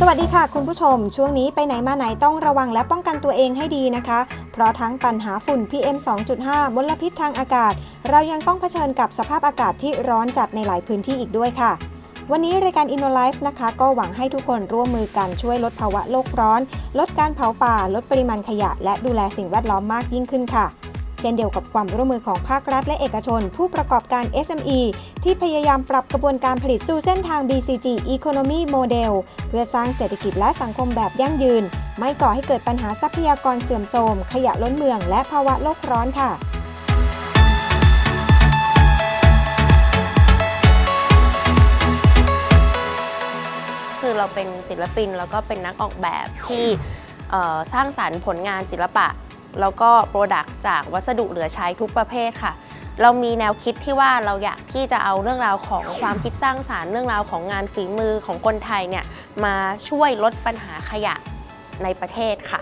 สวัสดีค่ะคุณผู้ชม ช่วงนี้ไปไหนมาไหนต้องระวังและป้องกันตัวเองให้ดีนะคะ เพราะทั้งปัญหาฝุ่น PM 2.5 มลพิษทางอากาศ เรายังต้องเผชิญกับสภาพอากาศที่ร้อนจัดในหลายพื้นที่อีกด้วยค่ะ วันนี้รายการ InnoLife นะคะ ก็หวังให้ทุกคนร่วมมือกันช่วยลดภาวะโลกร้อน ลดการเผาป่า ลดปริมาณขยะ และดูแลสิ่งแวดล้อมมากยิ่งขึ้นค่ะ เช่นเดียวกับความร่วมมือของภาครัฐและเอกชน ผู้ประกอบการ SME ที่พยายามปรับกระบวนการผลิตสู่เส้นทาง BCG Economy Model เพื่อสร้างเศรษฐกิจและสังคมแบบยั่งยืน ไม่ก่อให้เกิดปัญหาทรัพยากรเสื่อมโทรม ขยะล้นเมือง และภาวะโลกร้อนค่ะคือเราเป็นศิลปินแล้วก็เป็นนักออกแบบที่สร้างสรรค์ผลงานศิลปะ แล้วก็โปรดักต์จากวัสดุเหลือใช้ทุกประเภทค่ะ เรามีแนวคิดที่ว่าเราอยากที่จะเอาเรื่องราวของความคิดสร้างสารรค์เรื่องราวของงานฝีมือของคนไทยเนี่ยมาช่วยลดปัญหาขยะในประเทศค่ะ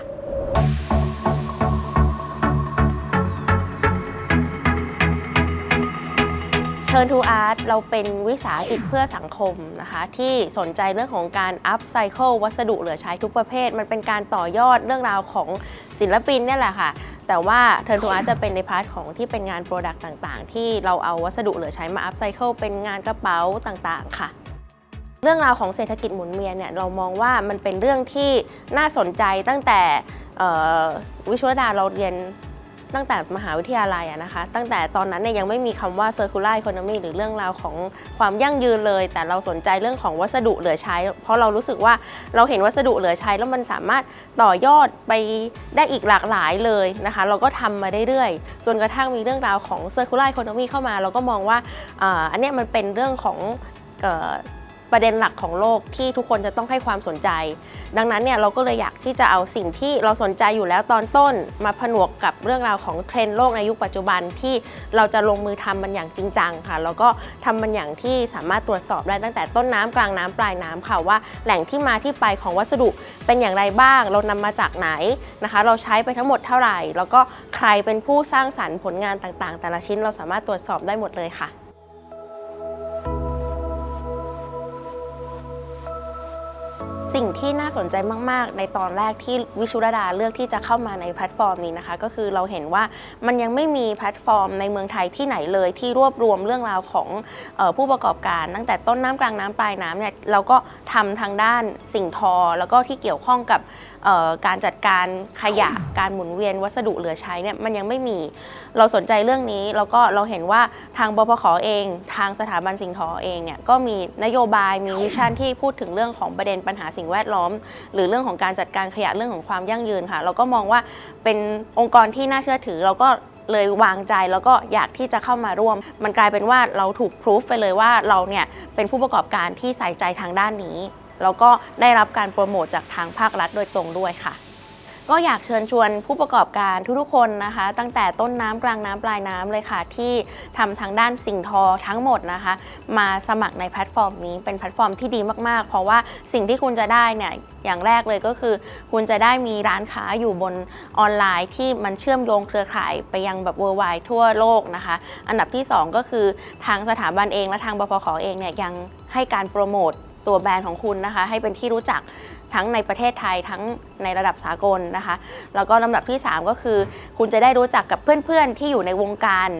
Turn to Art เราเป็นวิสาหกิจเพื่อสังคมนะคะที่สนใจเรื่องของการ up cycle วัสดุเหลือใช้ทุกประเภท มันเป็นการต่อยอดเรื่องราวของ ศิลปินเนี่ยแหละค่ะ แต่ว่าเทิร์นทูอาร์จะเป็นในพาร์ทของที่เป็นงานโปรดักต์ต่างๆ ที่เราเอาวัสดุเหลือใช้มาอัพไซเคิลเป็นงานกระเป๋าต่างๆ ค่ะ เรื่องราวของเศรษฐกิจหมุนเวียนเนี่ยเรามองว่ามันเป็นเรื่องที่น่าสนใจตั้งแต่วิชวดาเราเรียน ตั้งแต่มหาวิทยาลัยนะคะ ตั้งแต่ตอนนั้นเนี่ยยังไม่มีคำว่า circular economy หรือเรื่องราวของความยั่งยืนเลย แต่เราสนใจเรื่องของวัสดุเหลือใช้ เพราะเรารู้สึกว่าเราเห็นวัสดุเหลือใช้แล้วมันสามารถต่อยอดไปได้อีกหลากหลายเลยนะคะ เราก็ทำมาเรื่อยๆ จนกระทั่งมีเรื่องราวของ circular economy เข้ามา เราก็มองว่าอันนี้มันเป็นเรื่องของ ประเด็นหลักของโลกที่ทุกคนจะต้องให้ความสนใจ ดังนั้นเนี่ยเราก็เลยอยากที่จะเอาสิ่งที่เราสนใจอยู่แล้วตอนต้น มาผนวกกับเรื่องราวของเทรนด์โลกในยุคปัจจุบันที่เราจะลงมือทำมันอย่างจริงจังค่ะ แล้วก็ทำมันอย่างที่สามารถตรวจสอบได้ตั้งแต่ต้นน้ำกลางน้ำปลายน้ำค่ะว่า แหล่งที่มาที่ไปของวัสดุเป็นอย่างไรบ้าง เรานำมาจากไหนนะคะ เราใช้ไปทั้งหมดเท่าไหร่ แล้วก็ใครเป็นผู้สร้างสรรค์ผลงานต่างๆ แต่ละชิ้นเราสามารถตรวจสอบได้หมดเลยค่ะ สิ่งที่น่าสนใจมาก ๆ ในตอนแรกที่วิชุรดาเลือกที่จะเข้ามาในแพลตฟอร์มนี้นะคะ ก็คือเราเห็นว่ามันยังไม่มีแพลตฟอร์มในเมืองไทยที่ไหนเลยที่รวบรวมเรื่องราวของออผู้ประกอบการ ตั้งแต่ต้นน้ำกลางน้ำปลายน้ำเนี่ยเราก็ทำทางด้านสิ่งทอ แล้วก็ที่เกี่ยวข้องกับการจัดการขยะการหมุนเวียนวัสดุเหลือใช้เนี่ยมันยังไม่มีเราสนใจเรื่องนี้แล้วก็เราเห็นว่าทางบพขเอง ทางสถาบันสิ่งทอเองเนี่ยก็มีนโยบายมีวิชั่นที่พูดถึงเรื่องของประเด็นปัญหาสิ่งแวดล้อม หรือเรื่องของการจัดการขยะเรื่องของความยั่งยืนค่ะ เราก็มองว่าเป็นองค์กรที่น่าเชื่อถือเราก็เลยวางใจแล้วก็อยากที่จะเข้ามาร่วม มันกลายเป็นว่าเราถูกพิสูจไปเลยว่าเราเนี่ยเป็นผู้ประกอบการที่ใส่ใจทางด้านนี้ แล้วก็ได้รับการโปรโมทจากทางภาครัฐโดยตรงด้วยค่ะ ก็อยากเชิญชวนผู้ประกอบการทุกๆคนนะคะ ตั้งแต่ต้นน้ำกลางน้ำปลายน้ำเลยค่ะ ที่ทำทางด้านสิ่งทอทั้งหมดนะคะ มาสมัครในแพลตฟอร์มนี้เป็นแพลตฟอร์มที่ดีมากๆ เพราะว่าสิ่งที่คุณจะได้เนี่ยอย่างแรกเลยก็คือ คุณจะได้มีร้านค้าอยู่บนออนไลน์ที่มันเชื่อมโยงเครือข่ายไปยังแบบ worldwide ทั่วโลกนะคะ อันดับที่ 2 ก็คือทางสถาบันเองและทางบพขอเองเนี่ยยัง ให้การโปรโมตตัวแบรนด์ของคุณนะคะ ให้เป็นที่รู้จักทั้งในประเทศไทยทั้งในระดับสากลนะคะ แล้วก็ลำดับที่ 3 ก็คือ คุณจะได้รู้จักกับเพื่อนๆ ที่อยู่ในวงการ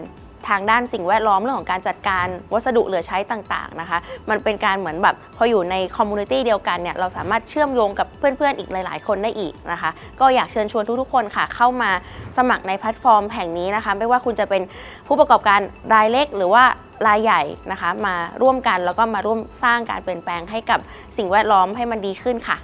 ทางด้านสิ่งแวดล้อมเรื่องของการจัดการวัสดุเหลือใช้ต่างๆนะคะ มันเป็นการเหมือนแบบพออยู่ในคอมมูนิตี้เดียวกันเนี่ยเราสามารถเชื่อมโยงกับเพื่อนๆอีกหลาย ๆ คนได้อีกนะคะ ก็อยากเชิญชวนทุกๆคนค่ะ เข้ามาสมัครในแพลตฟอร์มแห่งนี้นะคะ ไม่ว่าคุณจะเป็นผู้ประกอบการรายเล็กหรือว่า รายใหญ่นะคะ มาร่วมกันแล้วก็มาร่วมสร้างการเปลี่ยนแปลงให้กับสิ่งแวดล้อมให้มันดีขึ้นค่ะ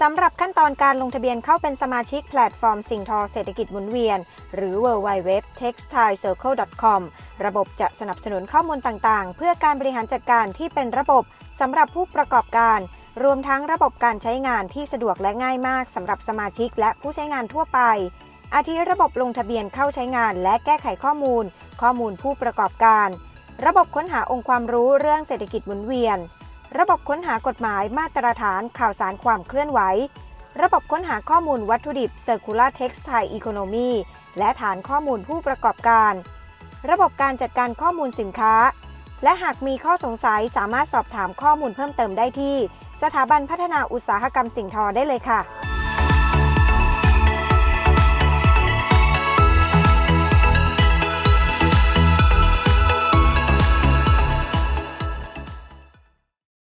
สำหรับขั้นตอนการลงทะเบียนเข้าเป็นสมาชิกแพลตฟอร์มสิ่งทอเศรษฐกิจหมุนเวียน หรือ w w w t e x t i l e c i r c l e c o m ระบบจะสนับสนุนข้อมูลต่างๆ เพื่อการบริหารจัดการที่เป็นระบบสำหรับผู้ประกอบการ รวมทั้งระบบการใช้งานที่สะดวกและง่ายมากสำหรับสมาชิกและผู้ใช้งานทั่วไป อาทิระบบลงทะเบียนเข้าใช้งานและแก้ไขข้อมูล ข้อมูลผู้ประกอบการ ระบบค้นหาองค์ความรู้เรื่องเศรษฐกิจหมุนเวียน ระบบค้นหากฎหมายมาตรฐานข่าวสารความเคลื่อนไหว ระบบค้นหาข้อมูลวัตถุดิบ Circular Textile Economy และฐานข้อมูลผู้ประกอบการ ระบบการจัดการข้อมูลสินค้า และหากมีข้อสงสัยสามารถสอบถามข้อมูลเพิ่มเติมได้ที่ สถาบันพัฒนาอุตสาหกรรมสิ่งทอได้เลยค่ะ